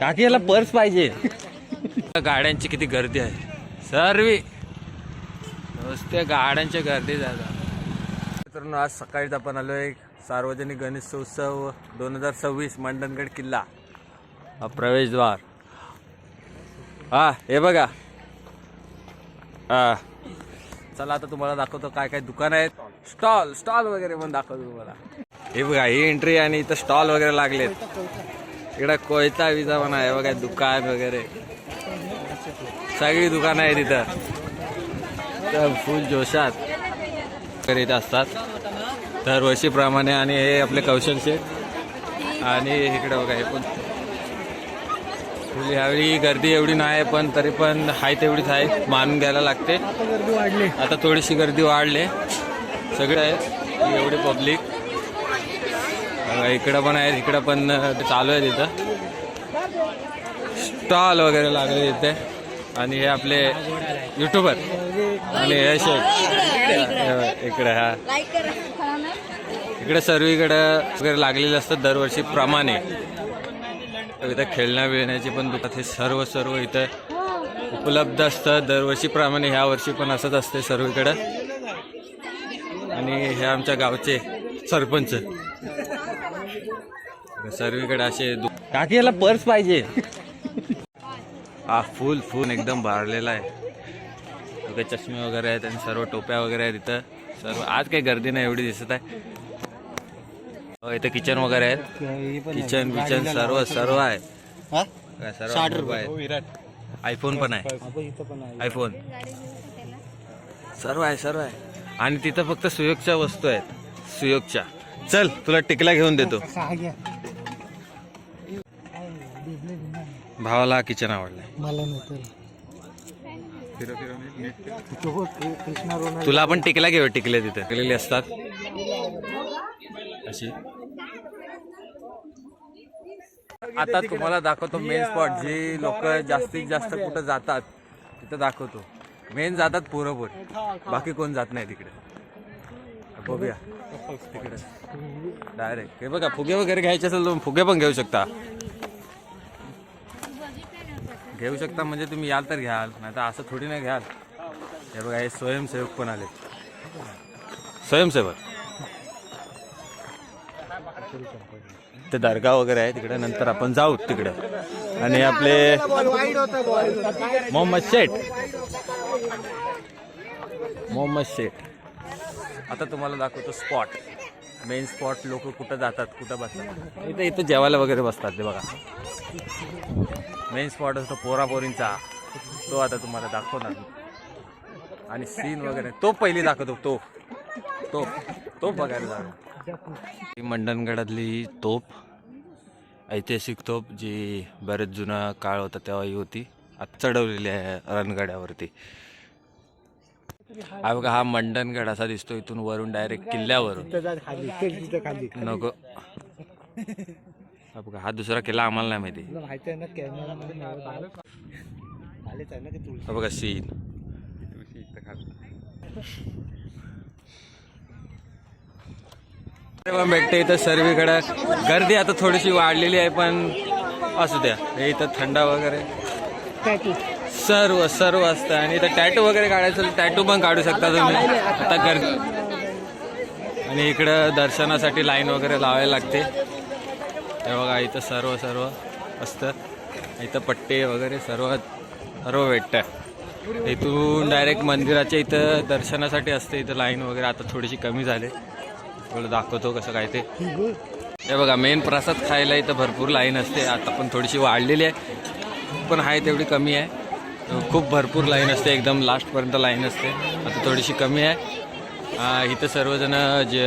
काकी याला पर्स पाहिजे. गाड्यांची किती गर्दी आहे. सर्व. नुसत्या गाड्यांच्या गर्दी जातात मित्रांनो आज सकाळीच आपण आलो एक सार्वजनिक गणेशोत्सव दोन हजार सव्वीस मंडणगड किल्ला. हा प्रवेशद्वार. हा हे बघा. हा. चला आता तुम्हाला दाखवतो काय काय दुकान आहेत. स्टॉल स्टॉल वगैरे पण दाखवतो तुम्हाला. हे बघा ही एंट्री आणि इथं स्टॉल वगैरे लागलेत. इकडं कोयता विजा पण आहे बघा दुकान वगैरे. सगळी दुकानं आहेत इथं. तर फुल जोशात इथं असतात. दरवर्षीप्रमाणे आणि हे आपले कौशल शेठ. आणि इकडे बघा हे पण. फुल ह्यावेळी गर्दी एवढी नाही पण तरी पण आहे तेवढीच आहे. मानून घ्यायला लागते. गर्दी वाढली. आता थोडीशी गर्दी वाढले. सगळे आहेत. एवढी पब्लिक इकडं पण आहेत इकडं पण चालू आहे तिथं स्टॉल वगैरे लागले तिथे आणि हे आपले युट्यूबर आणि हे शेख इकडे हा. इकडे सर्वीकडं वगैरे लागलेले असतात दरवर्षी प्रमाणे. इथं खेळण्या बिळण्याची पण दुकान हे सर्व सर्व इथं उपलब्ध असतं. दरवर्षीप्रमाणे ह्या वर्षी पण असंच असते सर्वीकडं. आणि हे आमच्या गावचे सरपंच. सर्वीकडे असे काकी याला पर्स पाहिजे. हा फुल फुल एकदम भरलेला आहे. सगळे चष्मे वगैरे आहेत आणि सर्व टोप्या वगैरे आहेत इथं. सर्व आज काही गर्दी नाही एवढी दिसत आहे. हो, इथं किचन वगैरे आहेत. किचन बिचन सर्व सर्व आहे. सर्व आहे. आयफोन पण आहे. आयफोन सर्व आहे सर्व आहे. आणि तिथं फक्त सुयोगच्या वस्तू आहेत. सुयोगच्या. चल तुला टिकला घेऊन देतो. भावाला किचन आवडलंय. मला नव्हतं कृष्णा रोना तुला पण टिकला घेऊ टिकले तिथे? टिकलेली असतात. अशी. आता तुम्हाला दाखवतो मेन स्पॉट जे लोक जास्तीत जास्त कुठं जातात तिथं दाखवतो. मेन जातात पोरं बाकी कोण जात नाही तिकडे. बघूया. तिकडे. डायरेक्ट हे बघा फुगे वगैरे घ्यायचे असेल तुम्ही फुगे पण घेऊ शकता. घेऊ शकता म्हणजे तुम्ही याल तर घ्याल नाही तर असं थोडी नाही घ्याल. हे बघा हे स्वयंसेवक पण आले स्वयंसेवक. ते दर्गा वगैरे आहे तिकडे नंतर आपण जाऊ तिकडे. आणि आपले मोहम्मद शेठ. मोहम्मद शेठ. आता तुम्हाला दाखवतो स्पॉट मेन स्पॉट लोक कुठं जातात कुठं बसतात? इथं इथं जेवायला वगैरे बसतात ते बघा. मेन स्पॉट असतो पोरापोरींचा. तो आता तुम्हाला दाखवणार. आणि सीन वगैरे. तो पहिली दाखवतो तो. तो. तो बघायला जाऊ ही मंडणगडातली तोप ऐतिहासिक तोप जी बरेच जुना काळ होता तेव्हा ही होती. आता चढवलेली आहे रणगाड्यावरती हा बघा हा मंडणगड असा दिसतो इथून वरून डायरेक्ट किल्ल्यावरून. खाली चल तिथं खाली. नको. हा बघा हा दुसरा किल्ला आम्हाला नाही माहिती. तुला माहिती आहे ना कॅमेरा आलेच आहे ना की तुळशी? हा बघा सीन पण भेटते इथं सर्वीकडे. गर्दी आता थोडीशी वाढलेली आहे पण असू द्या. हे इथं थंडा वगैरे. सर्व सर्व असतं. आणि इथं टॅटू वगैरे काढायचं टॅटू पण काढू शकता तुम्ही. आता गर्दी आणि इकडं दर्शनासाठी लाईन वगैरे लावायला लागते. हे बघा इथं सर्व सर्व असतं. इथं पट्टे वगैरे सर्व सर्व भेटतं. इथून डायरेक्ट मंदिराच्या इथं दर्शनासाठी असते. इथं लाईन वगैरे आता थोडीशी कमी झाले. थोडं दाखवतो कसं काय ते. हे बघा मेन प्रसाद खायला इथं भरपूर लाईन असते. आता पण थोडीशी वाढलेली आहे. पण आहे तेवढी कमी आहे. खूप भरपूर लाईन असते एकदम लास्टपर्यंत लाईन असते. आता थोडीशी कमी आहे. इथं सर्वजण जे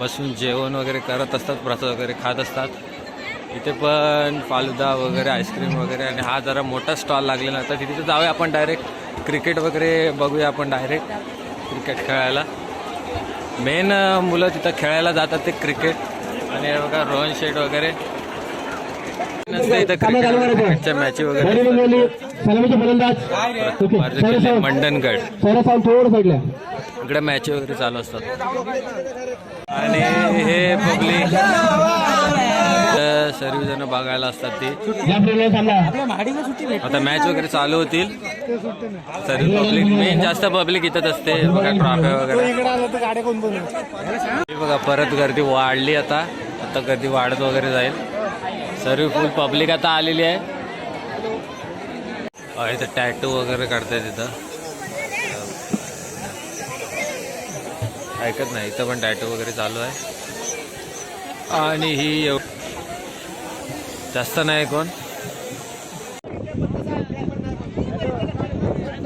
बसून जेवण वगैरे करत असतात प्रसाद वगैरे खात असतात. इथे पण फालुदा वगैरे आईस्क्रीम वगैरे आणि हा जरा मोठा स्टॉल लागलेला तर तिथे जाऊया आपण डायरेक्ट क्रिकेट वगैरे बघूया आपण डायरेक्ट क्रिकेट खेळायला. मेन मुलं तिथं खेळायला जातात ते क्रिकेट. आणि बघा रोहन शेट वगैरे. नसतं इथं क्रिकेटच्या मॅची वगैरे. सलामीचे फलंदाज. मंडणगड सोळा साल थोडं साईडला इकडे मॅच वगैरे चालू असतात. आणि हे पब्लिक सर्व जण बघायला असतात ती. आता मॅच वगैरे चालू होतील. सर्व पब्लिक मेन जास्त पब्लिक इथंच असते. बघा ट्रॉफी वगैरे. बघा परत गर्दी वाढली आता. आता गर्दी वाढत वगैरे जाईल. सर्व फुल पब्लिक आता आलेली आहे. इथं टॅटू वगैरे काढतायत तिथं ऐकत नाही इथं पण टॅटू वगैरे चालू आहे. आणि ही जास्त नाही कोण.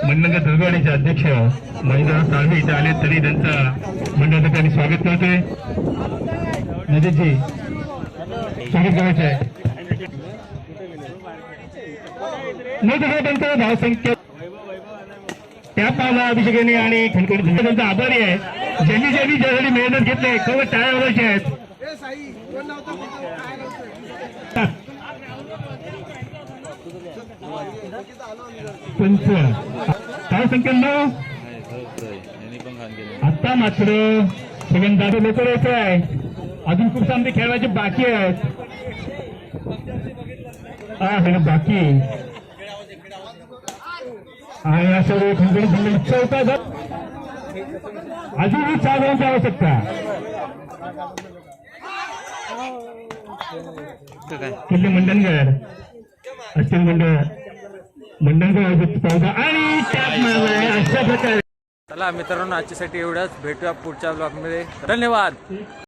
मंडळ दुर्गवाडीचे अध्यक्ष महेंद्र साळवे इथे आले तरी त्यांचा मंडळ त्यांनी स्वागत करतोय. नजीकजी स्वागत करायचं आहे न तसं धावसंख्या त्या पाहला अभिषेकाने आणि खणखणी त्यांचा आभारी आहे. ज्यांनी ज्यांनी ज्यासाठी मेहनत घेतली केवळ टाळ्या वाजायच्या आहेत. पंच. काय संख्या आता मात्र सगळ्यांना दादा लोक येतो आहे. अजून खूप सामने खेळायचे बाकी आहेत. हा हे बाकी. आणि अशा वेळी खंडणी खंडणी चौथा गट अजूनही चार राऊंडची आवश्यकता काय किल्ले मंडणगड. अष्टम मंडळ. मंडणगड आवश्यकता आणि अशा प्रकारे चला मित्रांनो आजच्यासाठी एवढंच. भेटूया पुढच्या ब्लॉगमध्ये धन्यवाद.